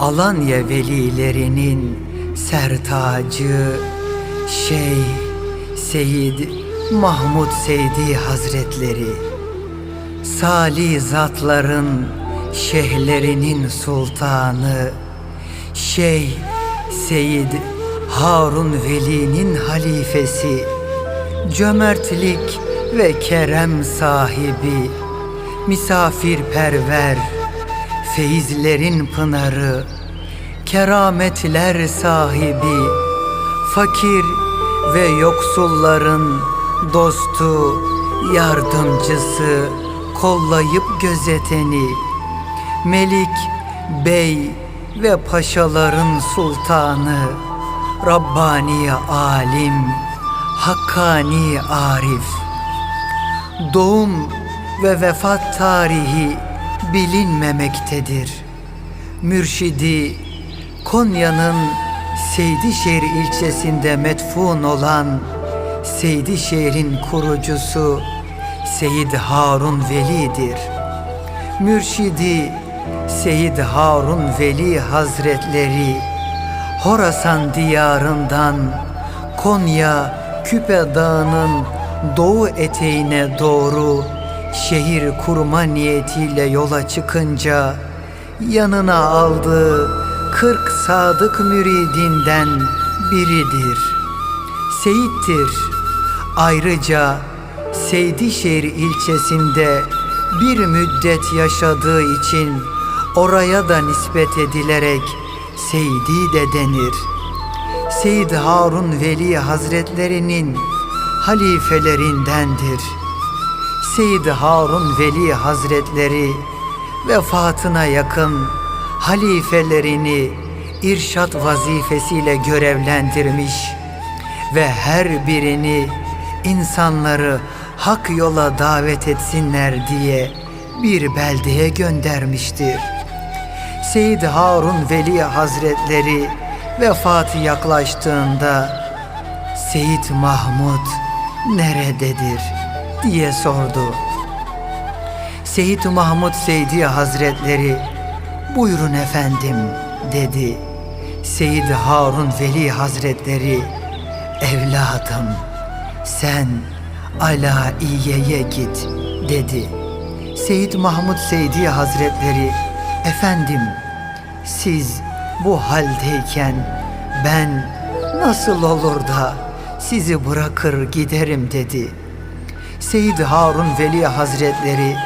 Alanya velilerinin sertacı Şeyh Seyyid Mahmud Seydi Hazretleri Salih zatların şeyhlerinin sultanı Şeyh Seyyid Harun Veli'nin halifesi Cömertlik ve kerem sahibi Misafirperver Feyizlerin pınarı Kerametler sahibi Fakir ve yoksulların dostu, yardımcısı, kollayıp gözeteni, Melik, bey ve paşaların sultanı, Rabbani alim, Hakkani arif, doğum ve vefat tarihi bilinmemektedir. Mürşidi Konya'nın Seydişehir ilçesinde metfun olan Seydişehir'in kurucusu Seyyid Harun Veli'dir. Mürşidi Seyyid Harun Veli Hazretleri Horasan diyarından Konya Küpe Dağı'nın doğu eteğine doğru şehir kurma niyetiyle yola çıkınca yanına aldığı kırk sadık müridinden biridir. Seyittir. Ayrıca Seydişehir ilçesinde bir müddet yaşadığı için oraya da nispet edilerek Seydi de denir. Seyyid Harun Veli Hazretlerinin halifelerindendir. Seyyid Harun Veli Hazretleri vefatına yakın halifelerini irşat vazifesiyle görevlendirmiş ve her birini insanları hak yola davet etsinler diye bir beldeye göndermiştir. Seyyid Harun Veli Hazretleri vefatı yaklaştığında Seyyid Mahmud nerededir diye sordu. Seyyid Mahmud Seydi Hazretleri buyurun efendim dedi. Seyyid Harun Veli Hazretleri evladım sen Alaiye'ye git dedi. Seyyid Mahmud Seydi Hazretleri efendim siz bu haldeyken ben nasıl olur da sizi bırakır giderim dedi. Seyyid Harun Veli Hazretleri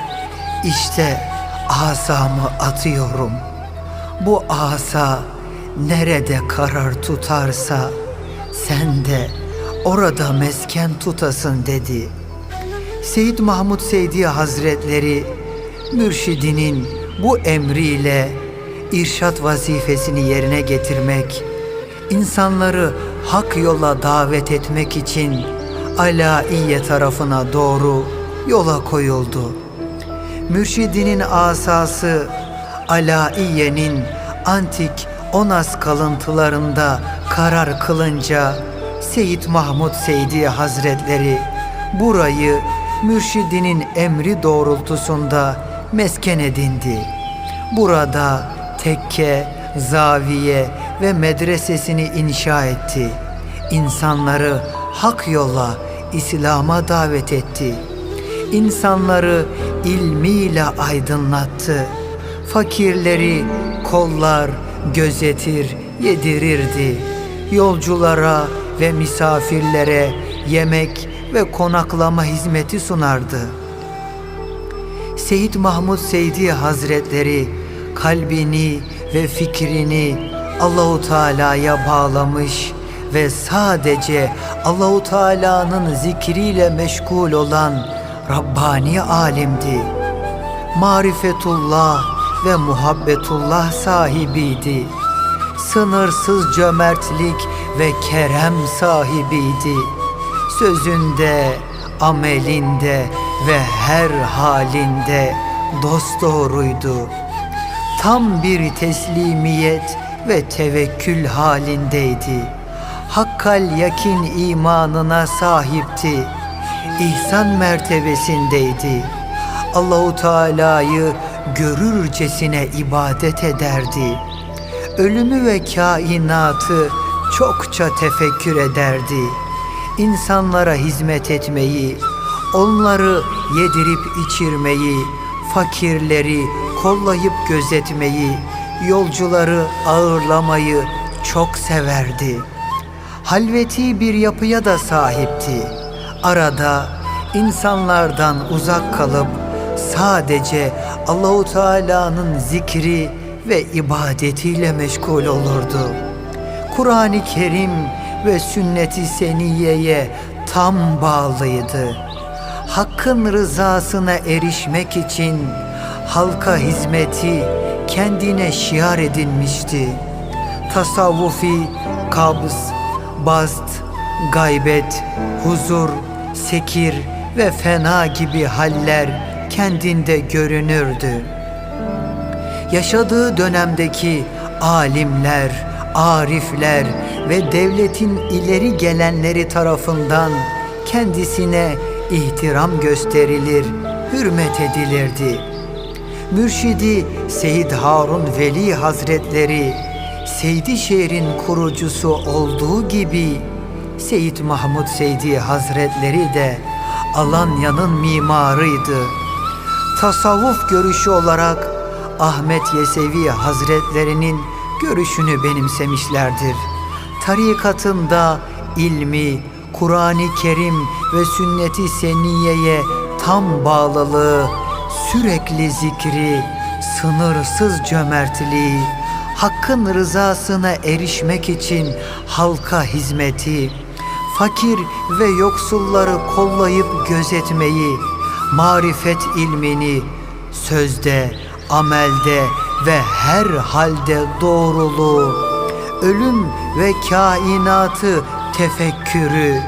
işte asamı atıyorum. Bu asa nerede karar tutarsa sen de orada mesken tutasın dedi. Seyyid Mahmud Seydi Hazretleri mürşidinin bu emriyle irşat vazifesini yerine getirmek, insanları hak yola davet etmek için Alaiye tarafına doğru yola koyuldu. Mürşidinin asası Alaiye'nin antik Onas kalıntılarında karar kılınca Seyyid Mahmud Seydi Hazretleri burayı mürşidinin emri doğrultusunda mesken edindi. Burada tekke, zaviye ve medresesini inşa etti. İnsanları hak yola, İslam'a davet etti. İnsanları ilmiyle aydınlattı. Fakirleri kollar, gözetir, yedirirdi. Yolculara ve misafirlere yemek ve konaklama hizmeti sunardı. Seyyid Mahmud Seydi Hazretleri kalbini ve fikrini Allahu Teala'ya bağlamış ve sadece Allahu Teala'nın zikriyle meşgul olan Rabbani alimdi. Marifetullah ve muhabbetullah sahibiydi. Sınırsız cömertlik ve kerem sahibiydi. Sözünde, amelinde ve her halinde dost doğruydu. Tam bir teslimiyet ve tevekkül halindeydi. Hakkal yakin imanına sahipti. İhsan mertebesindeydi. Allahu Teala'yı görürcesine ibadet ederdi. ölümü ve kainatı çokça tefekkür ederdi. İnsanlara hizmet etmeyi, onları yedirip içirmeyi, fakirleri kollayıp gözetmeyi, yolcuları ağırlamayı çok severdi. Halveti bir yapıya da sahipti. Arada insanlardan uzak kalıp sadece Allahu Teala'nın zikri ve ibadetiyle meşgul olurdu. Kur'an-ı Kerim ve sünnet-i seniyeye tam bağlıydı. Hakkın rızasına erişmek için halka hizmeti kendine şiar edinmişti. Tasavvufi, kabz, bast, gaybet, huzur, sekir ve fena gibi haller kendinde görünürdü. Yaşadığı dönemdeki alimler, arifler ve devletin ileri gelenleri tarafından kendisine ihtiram gösterilir, hürmet edilirdi. Mürşidi Seyyid Harun Veli Hazretleri, Seydişehir'in kurucusu olduğu gibi Seyyid Mahmud Seydi Hazretleri de Alanya'nın mimarıydı. Tasavvuf görüşü olarak Ahmet Yesevi Hazretlerinin görüşünü benimsemişlerdir. Tarikatında ilmi, Kur'an-ı Kerim ve sünnet-i seniyeye tam bağlılığı, sürekli zikri, sınırsız cömertliği, hakkın rızasına erişmek için halka hizmeti, fakir ve yoksulları kollayıp gözetmeyi, marifet ilmini sözde, amelde ve her halde doğruluğu, ölüm ve kainatı tefekkürü,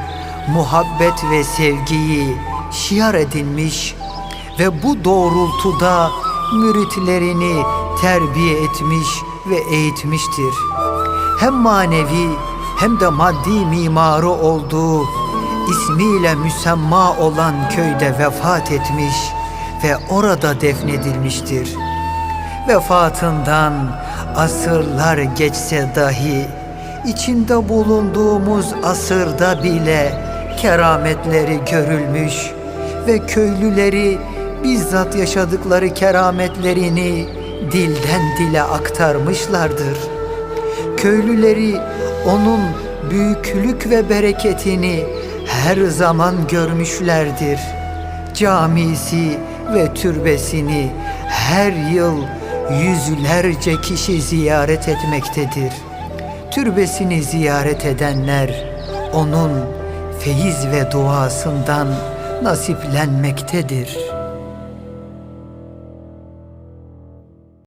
muhabbet ve sevgiyi şiar edinmiş ve bu doğrultuda müritlerini terbiye etmiş ve eğitmiştir. Hem manevi hem de maddi mimarı olduğu ismiyle müsemma olan köyde vefat etmiş ve orada defnedilmiştir. Vefatından asırlar geçse dahi içinde bulunduğumuz asırda bile kerametleri görülmüş ve köylüleri bizzat yaşadıkları kerametlerini dilden dile aktarmışlardır. Köylüleri onun büyüklük ve bereketini her zaman görmüşlerdir. Camisi ve türbesini her yıl yüzlerce kişi ziyaret etmektedir. Türbesini ziyaret edenler onun feyiz ve duasından nasiplenmektedir.''